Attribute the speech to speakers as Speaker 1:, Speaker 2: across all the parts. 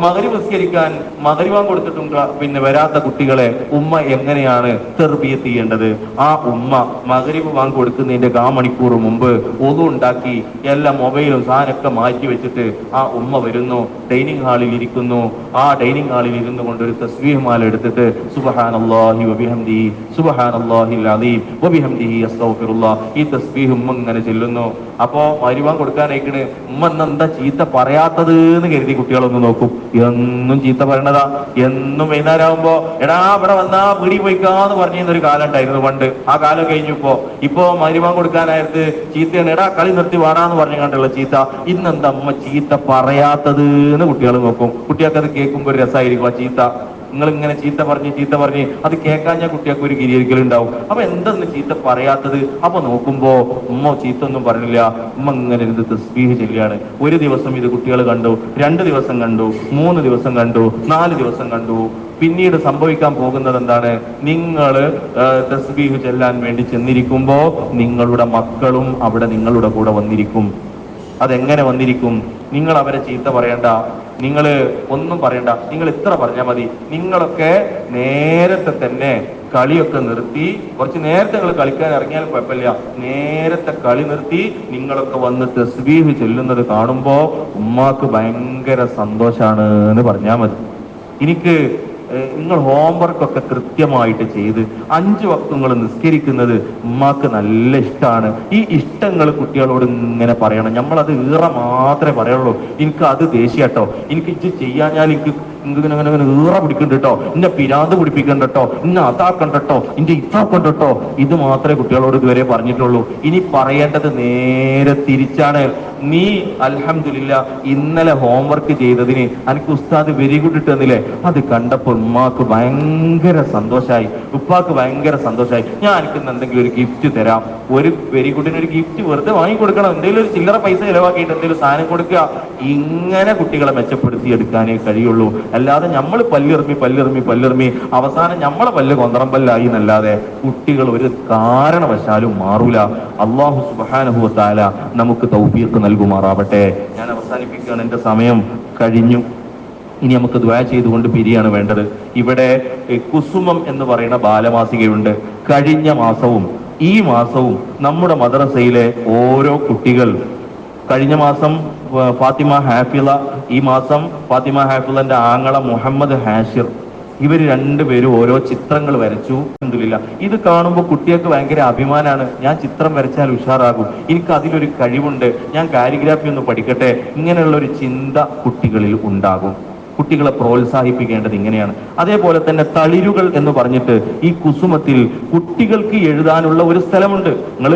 Speaker 1: മകരി നിസ്കരിക്കാൻ മകരിവാൻ കൊടുത്തിട്ടും ക- പിന്നെ വരാത്ത കുട്ടികളെ ഉമ്മ എങ്ങനെയാണ് തെർബിയത്ത് ചെയ്യേണ്ടത്? ആ ഉമ്മ മകരിവ് വാങ്ങി കൊടുക്കുന്നതിന്റെ കാ മണിക്കൂർ മുമ്പ് ഒതു ഉണ്ടാക്കി എല്ലാ മൊബൈലും സാധനമൊക്കെ മാറ്റി വെച്ചിട്ട് ആ ഉമ്മ വരുന്നു ഡൈനിങ് ഹാളിൽ ഇരിക്കുന്നു. ആ ഡൈനിങ് ഹാളിൽ ഇരുന്നു കൊണ്ട് ഒരു തസ്ബീഹ് മാല എടുത്തിട്ട് സുബ്ഹാനല്ലാഹി വബിഹംദി അലീം വബിഹംദിഹി ഈ തസ്ബീഹ് ഉമ്മ ഇങ്ങനെ ചെല്ലുന്നു. അപ്പോ മരുവാൻ കൊടുക്കാനായിക്കണ് ഉമ്മ എന്താ ചീത്ത പറയാത്തത്? എന്ന് കരുതി കുട്ടികളൊന്ന് നോക്കും. എന്നും ചീത്ത പറയണതാ. എന്നും വൈകുന്നേരമാകുമ്പോ എടാ ഇവിടെ വന്നാ പിടി പോയിക്കാന്ന് പറഞ്ഞിരുന്ന ഒരു കാലം ഉണ്ടായിരുന്നു പണ്ട്. ആ കാലം കഴിഞ്ഞു ഇപ്പോ മരുമാൻ കൊടുക്കാനായിട്ട് ചീത്തയാണ്. എടാ കളി നിർത്തി വാടാന്ന് പറഞ്ഞു കണ്ടുള്ള ചീത്ത. ഇന്നെന്താ അമ്മ ചീത്ത പറയാത്തത് എന്ന് കുട്ടികൾ നോക്കും. കുട്ടികൾക്ക് അത് കേൾക്കുമ്പോ ഒരു രസമായിരിക്കും ആ ചീത്ത. നിങ്ങൾ ഇങ്ങനെ ചീത്ത പറഞ്ഞ് ചീത്ത പറഞ്ഞ് അത് കേൾക്കാൻ ഞാൻ കുട്ടികൾക്ക് ഒരു ഗിരിയിരിക്കലുണ്ടാവും അപ്പൊ എന്തെന്ന് ചീത്ത പറയാത്തത്? അപ്പൊ നോക്കുമ്പോ ഉമ്മ ചീത്ത ഒന്നും പറഞ്ഞില്ല. ഉമ്മ ഇങ്ങനെ ഇത് തസ്ബീഹ് ചെല്ലുകയാണ്. ഒരു ദിവസം ഇത് കുട്ടികൾ കണ്ടു രണ്ട് ദിവസം കണ്ടു മൂന്ന് ദിവസം കണ്ടു നാല് ദിവസം കണ്ടു. പിന്നീട് സംഭവിക്കാൻ പോകുന്നത് എന്താണ്? നിങ്ങൾ തസ്ബീഹ് ചെല്ലാൻ വേണ്ടി ചെന്നിരിക്കുമ്പോ നിങ്ങളുടെ മക്കളും അവിടെ നിങ്ങളുടെ കൂടെ വന്നിരിക്കും. അതെങ്ങനെ വന്നിരിക്കും? നിങ്ങൾ അവരെ ചീത്ത പറയണ്ട നിങ്ങൾ ഒന്നും പറയണ്ട നിങ്ങൾ ഇത്ര പറഞ്ഞാൽ മതി. നിങ്ങളൊക്കെ നേരത്തെ തന്നെ കളിയൊക്കെ നിർത്തി കുറച്ച് നേരത്തെ നിങ്ങൾ കളിക്കാൻ ഇറങ്ങിയാൽ കുഴപ്പമില്ല. നേരത്തെ കളി നിർത്തി നിങ്ങളൊക്കെ വന്ന് തസ്ബീഹ് ചെല്ലുന്നത് കാണുമ്പോ ഉമ്മാക്ക് ഭയങ്കര സന്തോഷാണ് എന്ന് പറഞ്ഞാൽ മതി. എനിക്ക് നിങ്ങൾ ഹോംവർക്ക് ഒക്കെ കൃത്യമായിട്ട് ചെയ്ത് അഞ്ച് വക്തങ്ങൾ നിസ്കരിക്കുന്നത് ഉമ്മാക്ക് നല്ല ഇഷ്ടമാണ് ഈ ഇഷ്ടങ്ങൾ കുട്ടികളോട് ഇങ്ങനെ പറയണം. നമ്മളത് ഈറ മാത്രമേ പറയുള്ളൂ. എനിക്ക് അത് ദേഷ്യട്ടോ. എനിക്ക് ഇത് ചെയ്യാഞ്ഞാൽ എനിക്ക് ഇങ്ങനെ ഇങ്ങനെ ഇങ്ങനെ ഈറ പിടിക്കണ്ട കേട്ടോ. ഇന്നെ പിരാന്ത് പിടിപ്പിക്കണ്ട കേട്ടോ. ഇന്നെ അതാക്കണ്ട കേട്ടോ. ഇന്റെ ഇതാക്കണ്ട കേട്ടോ. ഇത് മാത്രമേ കുട്ടികളോട് ഇതുവരെ പറഞ്ഞിട്ടുള്ളൂ. ഇനി പറയേണ്ടത് നേരെ തിരിച്ചാണ്. നീ അലഹമില്ല ഇന്നലെ ഹോംവർക്ക് ചെയ്തതിന് എനിക്ക് ഉസ്താദ് വെരി ഗുഡ് ഇട്ടെന്നില്ലേ? അത് കണ്ടപ്പോൾ ഉമ്മാക്ക് ഭയങ്കര സന്തോഷമായി ഉപ്പാക്ക് ഭയങ്കര സന്തോഷമായി ഞാൻ എനിക്ക് എന്തെങ്കിലും ഒരു ഗിഫ്റ്റ് തരാം. ഒരു വെരി ഗുഡിന് ഒരു ഗിഫ്റ്റ് വെറുതെ വാങ്ങി കൊടുക്കണം. എന്തെങ്കിലും ഒരു ചില്ലറ പൈസ ചിലവാക്കിയിട്ട് എന്തെങ്കിലും സാധനം കൊടുക്കുക. ഇങ്ങനെ കുട്ടികളെ മെച്ചപ്പെടുത്തി എടുക്കാനേ കഴിയുള്ളൂ. അല്ലാതെ നമ്മൾ പല്ലിറമി പല്ലിറമി പല്ലിറമി. അവസാനം നമ്മളെ പല്ല് കൊന്തറം പല്ലായി എന്നല്ലാതെ കുട്ടികൾ ഒരു കാരണവശാലും മാറൂല. അള്ളാഹു സുബാനഹു താല നമുക്ക് തൗഫീഖ് നൽകുമാറാവട്ടെ. ഞാൻ അവസാനിപ്പിക്കുകയാണ്. എന്റെ സമയം കഴിഞ്ഞു. ഇനി നമുക്ക് ദ്വാ ചെയ്തുകൊണ്ട് പിരിയാണ് വേണ്ടത്. ഇവിടെ കുസുമം എന്ന് പറയുന്ന ബാലമാസികയുണ്ട്. കഴിഞ്ഞ മാസവും ഈ മാസവും നമ്മുടെ മദ്രസയിലെ ഓരോ കുട്ടികൾ കഴിഞ്ഞ മാസം ഫാത്തിമ ഹാഫിള ഈ മാസം ഫാത്തിമ ഹാഫിളന്റെ ആങ്ങള മുഹമ്മദ് ഹാഷിർ. ഇവർ രണ്ടുപേരും ഓരോ ചിത്രങ്ങൾ വരച്ചു. എന്തില്ല ഇത് കാണുമ്പോൾ കുട്ടികൾക്ക് ഭയങ്കര അഭിമാനമാണ് ഞാൻ ചിത്രം വരച്ചാൽ ഉഷാറാകും. എനിക്ക് അതിലൊരു കഴിവുണ്ട്. ഞാൻ കാലിഗ്രാഫി ഒന്ന് പഠിക്കട്ടെ. ഇങ്ങനെയുള്ള ഒരു ചിന്ത കുട്ടികളിൽ ഉണ്ടാകും. കുട്ടികളെ പ്രോത്സാഹിപ്പിക്കേണ്ടത് ഇങ്ങനെയാണ്. അതേപോലെ തന്നെ തളിരുകൾ എന്ന് പറഞ്ഞിട്ട് ഈ കുസുമത്തിൽ കുട്ടികൾക്ക് എഴുതാനുള്ള ഒരു സ്ഥലമുണ്ട്. നിങ്ങൾ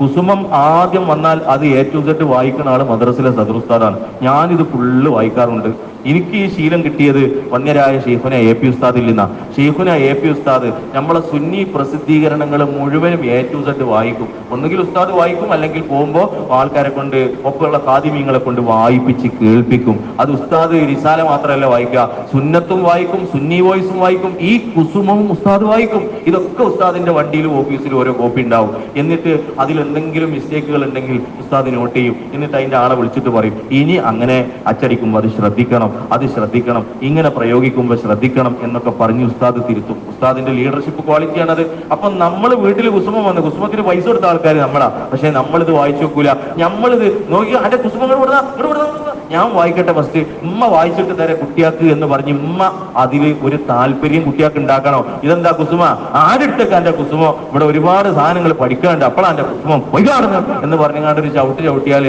Speaker 1: കുസുമം ആദ്യം വന്നാൽ അത് എ ടു സെറ്റ് വായിക്കുന്ന ആൾ മദ്രസിലെ സദറുസ്താദാണ് ഞാനിത് ഫുള്ള് വായിക്കാറുണ്ട്. എനിക്ക് ഈ ശീലം കിട്ടിയത് വന്യരായ ഷെയ്ഖുന എ പി ഉസ്താദിൽ നിന്നാ. ഷെയ്ഖുന എ പി ഉസ്താദ് നമ്മളെ സുന്നി പ്രസിദ്ധീകരണങ്ങൾ മുഴുവനും എ ടു സെഡ് വായിക്കും. ഒന്നുകിൽ ഉസ്താദ് വായിക്കും അല്ലെങ്കിൽ പോകുമ്പോൾ ആൾക്കാരെ കൊണ്ട് ഒപ്പമുള്ള കാതിമീങ്ങളെ കൊണ്ട് വായിപ്പിച്ച് കേൾപ്പിക്കും. അത് ഉസ്താദ് റിസാല മാത്രമല്ല വായിക്കുക. സുന്നത്തും വായിക്കും സുന്നി വോയിസും വായിക്കും ഈ കുസുമവും ഉസ്താദ് വായിക്കും. ഇതൊക്കെ ഉസ്താദിന്റെ വണ്ടിയിലും ഓഫീസിലും ഓരോ കോപ്പി ഉണ്ടാവും. എന്നിട്ട് അതിൽ എന്തെങ്കിലും മിസ്റ്റേക്കുകൾ ഉണ്ടെങ്കിൽ ഉസ്താദ് നോട്ട് ചെയ്യും. എന്നിട്ട് അതിന്റെ ആളെ വിളിച്ചിട്ട് പറയും ഇനി അങ്ങനെ അച്ചടിക്കുമ്പോൾ അത് ശ്രദ്ധിക്കണം അത് ശ്രദ്ധിക്കണം ഇങ്ങനെ പ്രയോഗിക്കുമ്പോൾ ശ്രദ്ധിക്കണം എന്നൊക്കെ പറഞ്ഞ് ഉസ്താദ് തിരുത്തും. ഉസ്താദിന്റെ ലീഡർഷിപ്പ് ക്വാളിറ്റിയാണത് അപ്പൊ നമ്മൾ വീട്ടിൽ കുസുമം വന്ന് കുസുമത്തിന് പൈസ കൊടുത്ത ആൾക്കാർ നമ്മളാ. പക്ഷെ നമ്മളിത് വായിച്ചു വെക്കൂല നമ്മളിത് നോക്കി അതിന്റെ കുസുമങ്ങൾ കൊടുത്താ. ഞാൻ വായിക്കട്ടെ ഫസ്റ്റ് ഉമ്മ വായിച്ചിട്ട് തരെ കുട്ടിയാക്ക് എന്ന് പറഞ്ഞ് ഉമ്മ അതിൽ ഒരു താല്പര്യം കുട്ടിയാക്ക് ഉണ്ടാക്കണോ? ഇതെന്താ കുസുമ? ആരിട്ടൊക്കെ എന്റെ കുസുമോ? ഇവിടെ ഒരുപാട് സാധനങ്ങൾ പഠിക്കാനുണ്ട്. അപ്പോഴാ എന്റെ കുസുമം? പൊയ്യാടുന്നു എന്ന് പറഞ്ഞാണ്ട് ഒരു ചവിട്ട് ചവിട്ടിയാൽ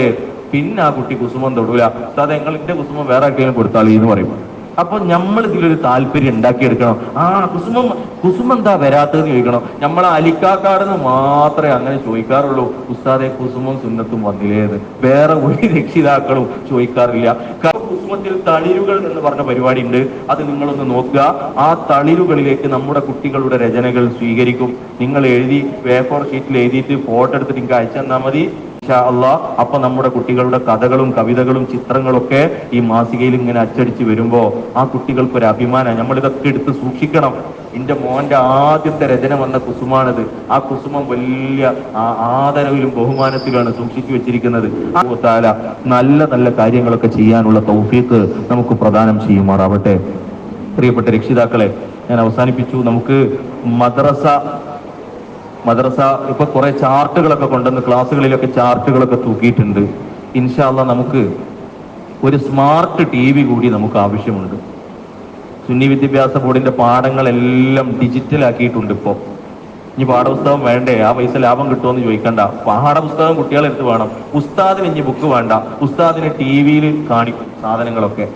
Speaker 1: പിന്നെ ആ കുട്ടി കുസുമം തൊടൂല. അതായത് നിങ്ങൾ എന്റെ കുസുമം വേറെ ആർക്കെങ്കിലും കൊടുത്താൽ എന്ന് പറയും അപ്പൊ നമ്മൾ ഇതിലൊരു താല്പര്യം ഉണ്ടാക്കിയെടുക്കണം. ആ കുസുമം കുസുമം എന്താ വരാത്തതെന്ന് ചോദിക്കണം. നമ്മൾ അലിക്കാക്കാടെന്ന് മാത്രമേ അങ്ങനെ ചോദിക്കാറുള്ളൂ. ഉസ്താദെ കുസുമം സുന്നത്തും വന്നില്ലേന്ന് വേറെ ഒരു രക്ഷിതാക്കളും ചോദിക്കാറില്ല. കുസുമത്തിൽ തളിരുകൾ എന്ന് പറഞ്ഞ പരിപാടി ഉണ്ട് അത് നിങ്ങളൊന്ന് നോക്കുക. ആ തളിരുകളിലേക്ക് നമ്മുടെ കുട്ടികളുടെ രചനകൾ സ്വീകരിക്കും. നിങ്ങൾ എഴുതി പേപ്പർ ഷീറ്റിൽ എഴുതിയിട്ട് ഫോട്ടോ എടുത്തിട്ട് നിങ്ങൾക്ക് അയച്ചു തന്നാൽ മതി. അള്ളാ അപ്പൊ നമ്മുടെ കുട്ടികളുടെ കഥകളും കവിതകളും ചിത്രങ്ങളൊക്കെ ഈ മാസികയിൽ ഇങ്ങനെ അച്ചടിച്ച് വരുമ്പോ ആ കുട്ടികൾക്ക് ഒരു അഭിമാനം നമ്മൾ ഇതൊക്കെ എടുത്ത് സൂക്ഷിക്കണം. എന്റെ മോന്റെ ആദ്യത്തെ രചന വന്ന കുസുമാണത്. ആ കുസുമം വലിയ ആദരവിലും ബഹുമാനത്തിലാണ് സൂക്ഷിച്ചു വെച്ചിരിക്കുന്നത്. നല്ല നല്ല കാര്യങ്ങളൊക്കെ ചെയ്യാനുള്ള തൗഫീക്ക് നമുക്ക് പ്രദാനം ചെയ്യുമാറാവട്ടെ. പ്രിയപ്പെട്ട രക്ഷിതാക്കളെ ഞാൻ അവസാനിപ്പിച്ചു. നമുക്ക് മദ്രസ മദ്രസ ഇപ്പൊ കുറെ ചാർട്ടുകളൊക്കെ കൊണ്ടുവന്ന് ക്ലാസ്സുകളിലൊക്കെ ചാർട്ടുകളൊക്കെ തൂക്കിയിട്ടുണ്ട്. ഇൻഷാല്ല നമുക്ക് ഒരു സ്മാർട്ട് ടി വി കൂടി നമുക്ക് ആവശ്യമുണ്ട്. സുന്നി വിദ്യാഭ്യാസ ബോർഡിന്റെ പാഠങ്ങളെല്ലാം ഡിജിറ്റൽ ആക്കിയിട്ടുണ്ട് ഇപ്പോൾ ഇനി പാഠപുസ്തകം വേണ്ടേ? ആ പൈസ ലാഭം കിട്ടുമെന്ന് ചോദിക്കണ്ട. പാഠപുസ്തകം കുട്ടികളെടുത്ത് വേണം. ഉസ്താദിന് ഇനി ബുക്ക് വേണ്ട. ഉസ്താദിന് ടി വിയിൽ കാണിക്കും സാധനങ്ങളൊക്കെ.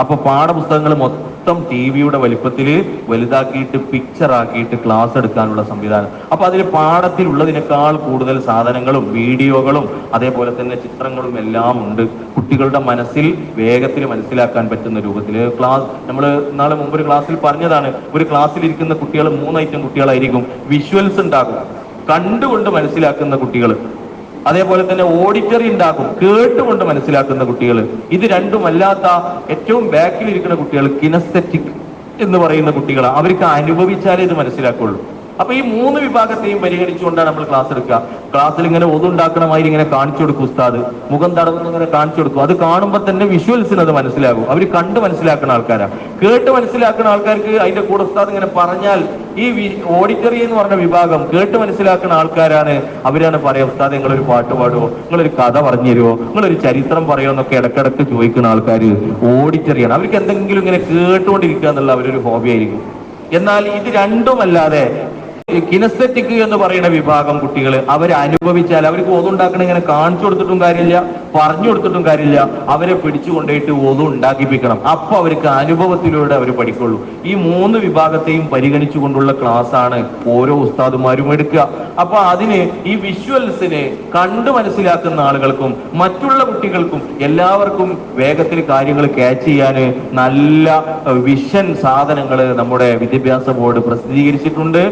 Speaker 1: അപ്പൊ പാഠപുസ്തകങ്ങൾ മൊത്തം ടി വിയുടെ വലിപ്പത്തിൽ വലുതാക്കിയിട്ട് പിക്ചർ ആക്കിയിട്ട് ക്ലാസ് എടുക്കാനുള്ള സംവിധാനം. അപ്പൊ അതിൽ പാഠത്തിലുള്ളതിനേക്കാൾ കൂടുതൽ സാധനങ്ങളും വീഡിയോകളും അതേപോലെ തന്നെ ചിത്രങ്ങളും എല്ലാം ഉണ്ട്. കുട്ടികളുടെ മനസ്സിൽ വേഗത്തിൽ മനസ്സിലാക്കാൻ പറ്റുന്ന രൂപത്തിൽ ക്ലാസ് നമ്മൾ നാളെ മുമ്പ് ഒരു ക്ലാസ്സിൽ പറഞ്ഞതാണ് ഒരു ക്ലാസ്സിൽ ഇരിക്കുന്ന കുട്ടികൾ മൂന്ന് കുട്ടികളായിരിക്കും. വിഷ്വൽസ് ഉണ്ടാകും. കണ്ടുകൊണ്ട് മനസ്സിലാക്കുന്ന കുട്ടികൾ അതേപോലെ തന്നെ ഓഡിറ്ററി ഉണ്ടാക്കും കേട്ടുകൊണ്ട് മനസ്സിലാക്കുന്ന കുട്ടികൾ ഇത് രണ്ടുമല്ലാത്ത ഏറ്റവും ബാക്കിൽ ഇരിക്കുന്ന കുട്ടികൾ കിനസ്തറ്റിക് എന്ന് പറയുന്ന കുട്ടികൾ അവർക്ക് അനുഭവിച്ചാലേ ഇത് മനസ്സിലാക്കുള്ളൂ. അപ്പൊ ഈ മൂന്ന് വിഭാഗത്തെയും പരിഗണിച്ചുകൊണ്ടാണ് നമ്മൾ ക്ലാസ് എടുക്കുക. ക്ലാസ്സിൽ ഇങ്ങനെ ഒതുണ്ടാക്കണമായി ഇങ്ങനെ കാണിച്ചു കൊടുക്കും ഉസ്താദ്. മുഖം തടവുന്ന ഇങ്ങനെ കാണിച്ചു കൊടുക്കും. അത് കാണുമ്പോൾ തന്നെ വിഷ്വൽസിന് അത് മനസ്സിലാകും. അവർ കണ്ട് മനസ്സിലാക്കുന്ന ആൾക്കാരാ. കേട്ട് മനസ്സിലാക്കുന്ന ആൾക്കാർക്ക് അതിന്റെ കൂടെ ഉസ്താദ് ഇങ്ങനെ പറഞ്ഞാൽ ഈ ഓഡിറ്ററി എന്ന് പറഞ്ഞ വിഭാഗം കേട്ട് മനസ്സിലാക്കുന്ന ആൾക്കാരാണ്. അവരാണ് പറയാം ഉസ്താദ് നിങ്ങളൊരു പാട്ട് പാടുമോ നിങ്ങളൊരു കഥ പറഞ്ഞു തരുമോ നിങ്ങളൊരു ചരിത്രം പറയുമോ എന്നൊക്കെ ഇടക്കിടക്ക് ചോദിക്കുന്ന ആൾക്കാർ ഓഡിറ്ററിയാണ് അവർക്ക് എന്തെങ്കിലും ഇങ്ങനെ കേട്ടുകൊണ്ടിരിക്കുക എന്നുള്ള അവരൊരു ഹോബി ആയിരിക്കും. എന്നാൽ ഇത് രണ്ടുമല്ലാതെ കിനസ്തറ്റിക് എന്ന് പറയുന്ന വിഭാഗം കുട്ടികൾ അവർ അനുഭവിച്ചാൽ അവർക്ക് ഒതുണ്ടാക്കണ ഇങ്ങനെ കാണിച്ചു കൊടുത്തിട്ടും കാര്യമില്ല പറഞ്ഞു കൊടുത്തിട്ടും കാര്യമില്ല. അവരെ പിടിച്ചു കൊണ്ടുപോയിട്ട് ഒതു ഉണ്ടാക്കിപ്പിക്കണം. അപ്പൊ അവർക്ക് അനുഭവത്തിലൂടെ അവർ പഠിക്കുള്ളൂ. ഈ മൂന്ന് വിഭാഗത്തെയും പരിഗണിച്ചുകൊണ്ടുള്ള ആണ് ഓരോ ഉസ്താദുമാരും എടുക്കുക. അപ്പൊ അതിന് ഈ വിഷ്വൽസിനെ കണ്ടു മനസ്സിലാക്കുന്ന ആളുകൾക്കും മറ്റുള്ള കുട്ടികൾക്കും എല്ലാവർക്കും വേഗത്തിൽ കാര്യങ്ങൾ ക്യാച്ച് ചെയ്യാൻ നല്ല വിഷൻ സാധനങ്ങൾ നമ്മുടെ വിദ്യാഭ്യാസ ബോർഡ് പ്രസിദ്ധീകരിച്ചിട്ടുണ്ട്.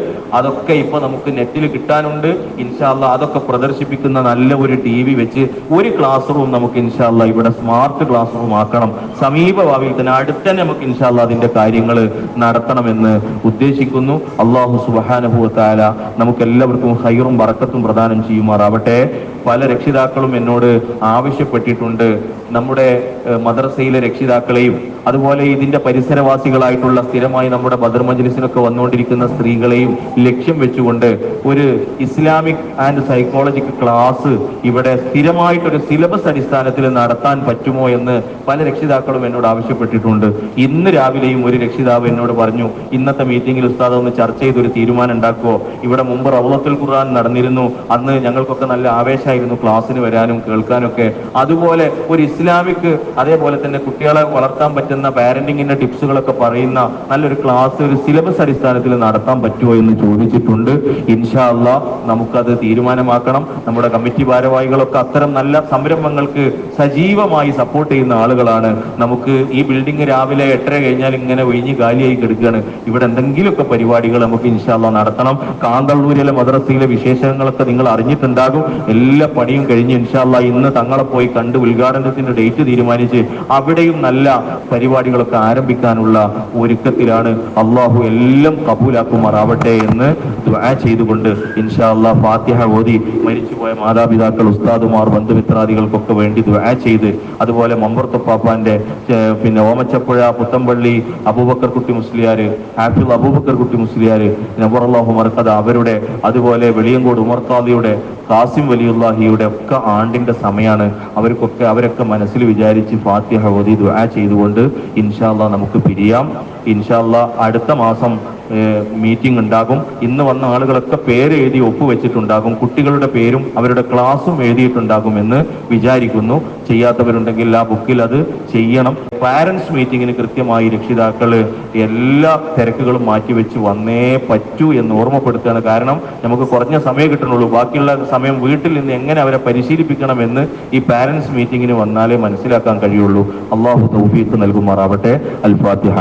Speaker 1: അതൊക്കെ ഇപ്പൊ നമുക്ക് നെറ്റിൽ കിട്ടാനുണ്ട്. ഇൻഷാല്ല അതൊക്കെ പ്രദർശിപ്പിക്കുന്ന നല്ല ഒരു ടി വി വെച്ച് ഒരു ക്ലാസ് റൂം നമുക്ക് ഇൻഷാല്ല ഇവിടെ സ്മാർട്ട് ക്ലാസ് റൂം ആക്കണം. സമീപ ഭാവിയിൽ തന്നെ അടുത്ത് നമുക്ക് ഇൻഷാല്ല അതിന്റെ കാര്യങ്ങൾ നടത്തണമെന്ന് ഉദ്ദേശിക്കുന്നു. അള്ളാഹു സുബാനുഭവത്താല നമുക്ക് എല്ലാവർക്കും ഹൈറും വറക്കത്തും പ്രദാനം ചെയ്യുമാറാവട്ടെ. പല രക്ഷിതാക്കളും എന്നോട് ആവശ്യപ്പെട്ടിട്ടുണ്ട്. നമ്മുടെ മദ്രസയിലെ രക്ഷിതാക്കളെയും അതുപോലെ ഇതിന്റെ പരിസരവാസികളായിട്ടുള്ള സ്ഥിരമായി നമ്മുടെ ബദർ വന്നുകൊണ്ടിരിക്കുന്ന സ്ത്രീകളെയും ലക്ഷ്യം വെച്ചുകൊണ്ട് ഒരു ഇസ്ലാമിക് ആൻഡ് സൈക്കോളജിക്കൽ ക്ലാസ് ഇവിടെ സ്ഥിരമായിട്ടൊരു സിലബസ് അടിസ്ഥാനത്തിൽ നടത്താൻ പറ്റുമോ എന്ന് പല രക്ഷിതാക്കളും എന്നോട് ആവശ്യപ്പെട്ടിട്ടുണ്ട്. ഇന്ന് രാവിലെയും ഒരു രക്ഷിതാവ് എന്നോട് പറഞ്ഞു ഇന്നത്തെ മീറ്റിംഗിൽ ഉസ്താദ് ഒന്ന് ചർച്ച ചെയ്ത് ഒരു തീരുമാനം ഉണ്ടാക്കുമോ ഇവിടെ മുമ്പ് റൗലത്തുൽ ഖുർആൻ നടന്നിരുന്നു. അന്ന് ഞങ്ങൾക്കൊക്കെ നല്ല ആവേശമായിരുന്നു ക്ലാസ്സിന് വരാനും കേൾക്കാനൊക്കെ. അതുപോലെ ഒരു ഇസ്ലാമിക് അതേപോലെ തന്നെ കുട്ടികളെ വളർത്താൻ പറ്റുന്ന പാരന്റിങ്ങിന്റെ ടിപ്സുകളൊക്കെ പറയുന്ന നല്ലൊരു ക്ലാസ് ഒരു സിലബസ് അടിസ്ഥാനത്തിൽ നടത്താൻ പറ്റുമോ എന്ന് ചോദിച്ചിട്ടുണ്ട്. ഇൻഷാല്ല നമുക്കത് തീരുമാനമാക്കണം. നമ്മുടെ കമ്മിറ്റി ഭാരവാഹികളൊക്കെ അത്തരം നല്ല സംരംഭങ്ങൾക്ക് സജീവമായി സപ്പോർട്ട് ചെയ്യുന്ന ആളുകളാണ്. നമുക്ക് ഈ ബിൽഡിംഗ് രാവിലെ എട്ടര കഴിഞ്ഞാൽ ഇങ്ങനെ ഒഴിഞ്ഞ് കാലിയായി കിടക്കുകയാണ്. ഇവിടെ എന്തെങ്കിലുമൊക്കെ പരിപാടികൾ നമുക്ക് ഇൻഷാല്ല നടത്തണം. കാന്തള്ളൂരിലെ മദ്രസയിലെ വിശേഷങ്ങളൊക്കെ നിങ്ങൾ അറിഞ്ഞിട്ടുണ്ടാകും. എല്ലാ പണിയും കഴിഞ്ഞ് ഇൻഷാല്ല ഇന്ന് തങ്ങളെ പോയി കണ്ട് ഉദ്ഘാടനത്തിന്റെ ഡേറ്റ് തീരുമാനിച്ച് അവിടെയും നല്ല പരിപാടികളൊക്കെ ആരംഭിക്കാനുള്ള ഒരുക്കത്തിലാണ് അള്ളാഹു എല്ലാം കബൂലാക്കുമാറാവട്ടെ എന്ന് ചെയ്തുകൊണ്ട് ഇൻഷാ ഫാത്യഹ ഫാത്തിഹ ഓതി മരിച്ചുപോയ മാതാപിതാക്കൾ ഉസ്താദുമാർ ബന്ധുമിത്രാദികൾക്കൊക്കെ വേണ്ടി ദ്വാ ചെയ്ത് അതുപോലെ മമ്പർത്തപ്പാപ്പാന്റെ പിന്നെ ഓമച്ചപ്പുഴ പുത്തമ്പള്ളി അബൂബക്കർ കുട്ടി മുസ്ലിയാര് ഹാഫിൽ അബൂബക്കർ കുട്ടി മുസ്ലിയാര് നബറല്ലാഹു മർക്കത അവരുടെ അതുപോലെ വെളിയങ്കോട് ഉമർത്താദിയുടെ കാസിം വലിയുള്ളാഹിയുടെ ഒക്കെ ആണ്ടിന്റെ സമയമാണ്. അവർക്കൊക്കെ അവരൊക്കെ മനസ്സിൽ വിചാരിച്ച് ഫാത്തിഹ ഓതി ദുആ ചെയ്തുകൊണ്ട് ഇൻഷാല്ല നമുക്ക് പിരിയാം. ഇൻഷാല്ല അടുത്ത മാസം മീറ്റിംഗ് ഉണ്ടാകും. ഇന്ന് വന്ന ആളുകളൊക്കെ പേര് എഴുതി ഒപ്പുവെച്ചിട്ടുണ്ടാകും. കുട്ടികളുടെ പേരും അവരുടെ ക്ലാസ്സും എഴുതിയിട്ടുണ്ടാകും എന്ന് വിചാരിക്കുന്നു. ചെയ്യാത്തവരുണ്ടെങ്കിൽ ആ ബുക്കിൽ അത് ചെയ്യണം. പാരന്റ്സ് മീറ്റിങ്ങിന് കൃത്യമായി രക്ഷിതാക്കൾ എല്ലാ തിരക്കുകളും മാറ്റിവെച്ച് വന്നേ പറ്റൂ എന്ന് ഓർമ്മപ്പെടുത്തുകയാണ് കാരണം നമുക്ക് കുറഞ്ഞ സമയം കിട്ടണുള്ളൂ. ബാക്കിയുള്ള സമയം വീട്ടിൽ നിന്ന് എങ്ങനെ അവരെ പരിശീലിപ്പിക്കണം എന്ന് ഈ പാരന്റ്സ് മീറ്റിങ്ങിന് വന്നാലേ മനസ്സിലാക്കാൻ കഴിയുള്ളൂ. അള്ളാഹു തൗഫീഖ് നൽകുമാറാവട്ടെ. അൽ ഫാത്തിഹ